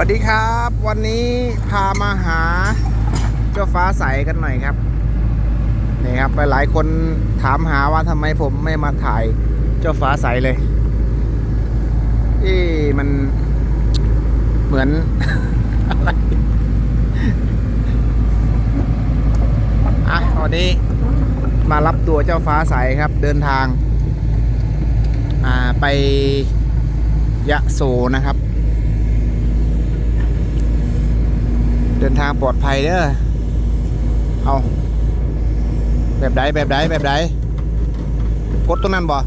วัสดีครับ วันนี้พามาหาเจ้าฟ้าใสกันหน่อยครับนี่ครับหลายคนถามหาว่าทำไมผมไม่มาถ่ายเจ้าฟ้าใสเลยเอ๊ะมันเหมือนอะไรอะวันนี้มารับตัวเจ้าฟ้าใสครับ เดินทาง อ่าไปยะโสนะครับ เดินทางปลอดภัยเด้อเอา แบบใดแบบใดแบบใดกดตรงนั้นบ่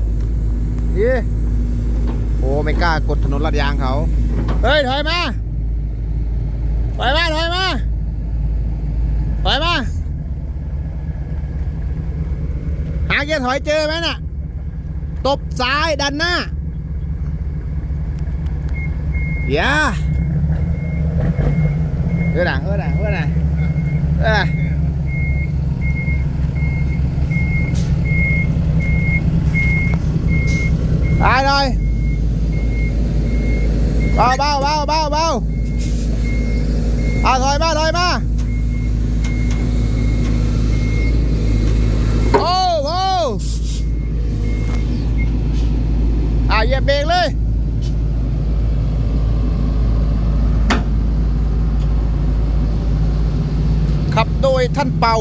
ยี่โอ้ไม่กล้ากดถนนลาดยางเขา เฮ้ย ถอยมา ถอยมา ถอยมา ถอยมา หาเกียร์ถอยเจอไหมน่ะ ตบซ้ายดันหน้า อย่า เออน่ะเออน่ะเออน่ะเออตายหน่อยเบาเบาเบาเบาเบาเอาถอยมาถอยมาโอ้โหอ่าเหยียบเบรกเลย ขับโดย ท่านเป่า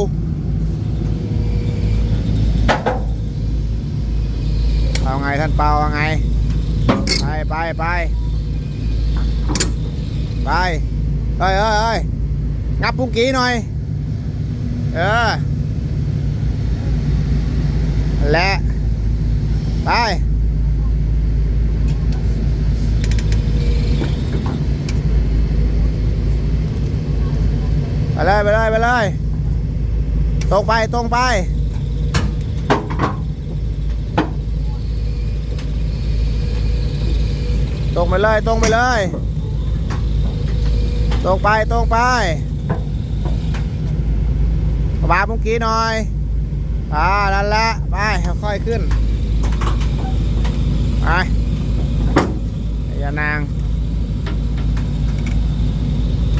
เอาไงท่านเปาเอาไง ไปไปไปไปเฮ้ยเฮ้ยเฮ้ยงับปุ้งกี้หน่อย เออ และ ไปไปเลยไปเลยไปเลย ตรงไปตรงไปตรงไปเลยตรงไปเลยตรงไปตรงไปบาเมื่อกี้หน่อยอ่านั่นแหละไปค่อยๆขึ้นไปยานาง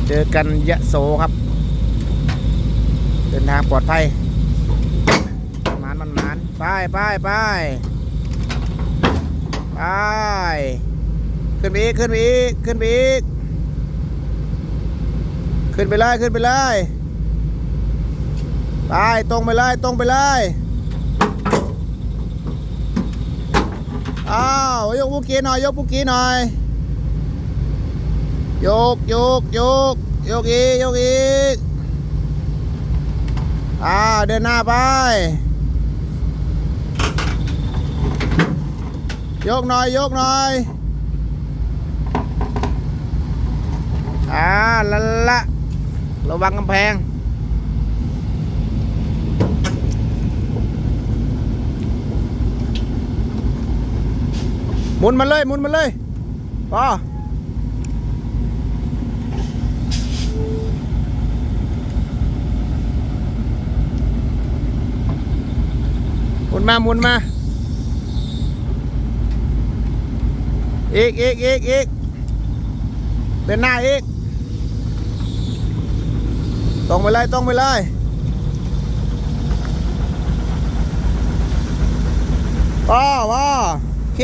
เจอกันยะโสครับ เดินทางปลอดภัยมันมันมันไปไปไปไปขึ้นไปอีกขึ้นไปอีกขึ้นไปอีกขึ้นไปเลยขึ้นไปเลยไปตรงไปเลยตรงไปเลยอ้าวยกปุกกี้หน่อยยกปุกกี้หน่อยยกยกยกยกอีกยกอีก อ่าเดินหน้าไป ยกหน่อย ยกหน่อยอ่าละละระวังกำแพงหมุนมาเลยหมุนมาเลยพอ มุนมาหมุนมาอีกอีกอีกอีกเดินหน้าอีกตรงไปเลยตรงไปเลยว้าว้าโอเค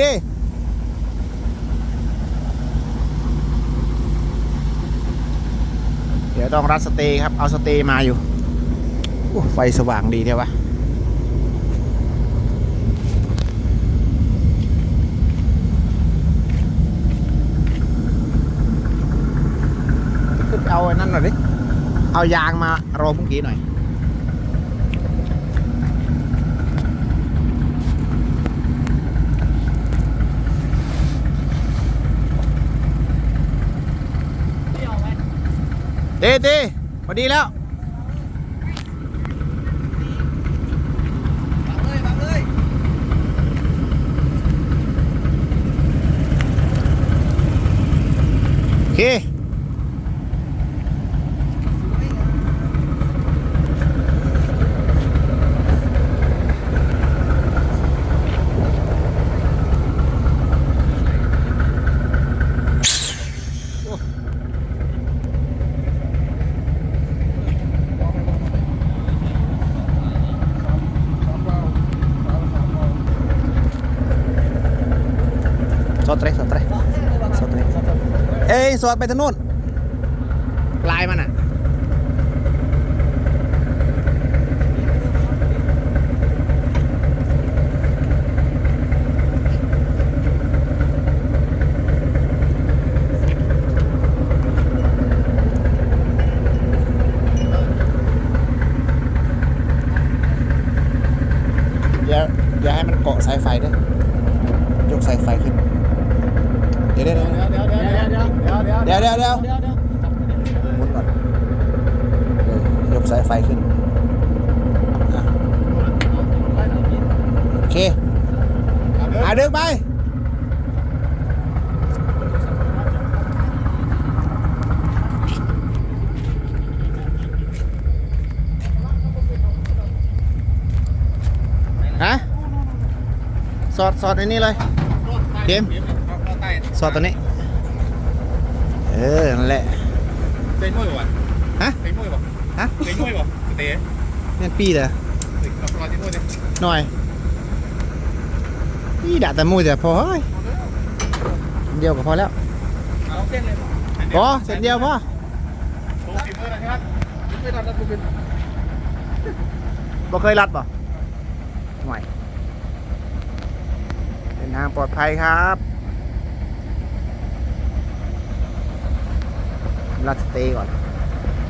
เดี๋ยวต้องรัดสเตย์ครับ เอาสเตย์มาอยู่ไฟสว่างดีเท่วะ ขึ้น ไปเอาไอ้นั่นหน่อยดิ เอายางมารอเมื่อกี้หน่อย เต้เต้พอดีแล้วโอเค อดตัวนี้เอ้ย สอดไปทางนู้นลายมันอะอย่าอย่าให้มันเกาะสายไฟเด้อยกสายไฟขึ้น เดี๋ยวเดี๋ยวเดี๋ยวเดี๋ยว เดี๋ยวเดี๋ยวเดี๋ยวหมุนก่อนเออยกสายไฟขึ้นอะโอเคอะดึงไปฮะสอดสอดในนี้เลยเกมสอดตัวนี้ ออนั่นแหละเต้นมวยบ่วะฮะเต้นมวยบ่ฮะเต้นมวยบ่เตะนี่นปีเหรอเรารอเต้นมวยเนี่ยหน่อยนี่ด่าแต่มุ้ยแต่พอเฮ้ยเดียวก็พอแล้วเอาเส้นเลยพอเสร็จเดียวพอโชว์ฝีมือหนะครับไม่ทำแล้วกูเป็นบ่เคยรัดป่ะหน่อยเดินทางปลอดภัยครับ รัดสเตย์ก่อน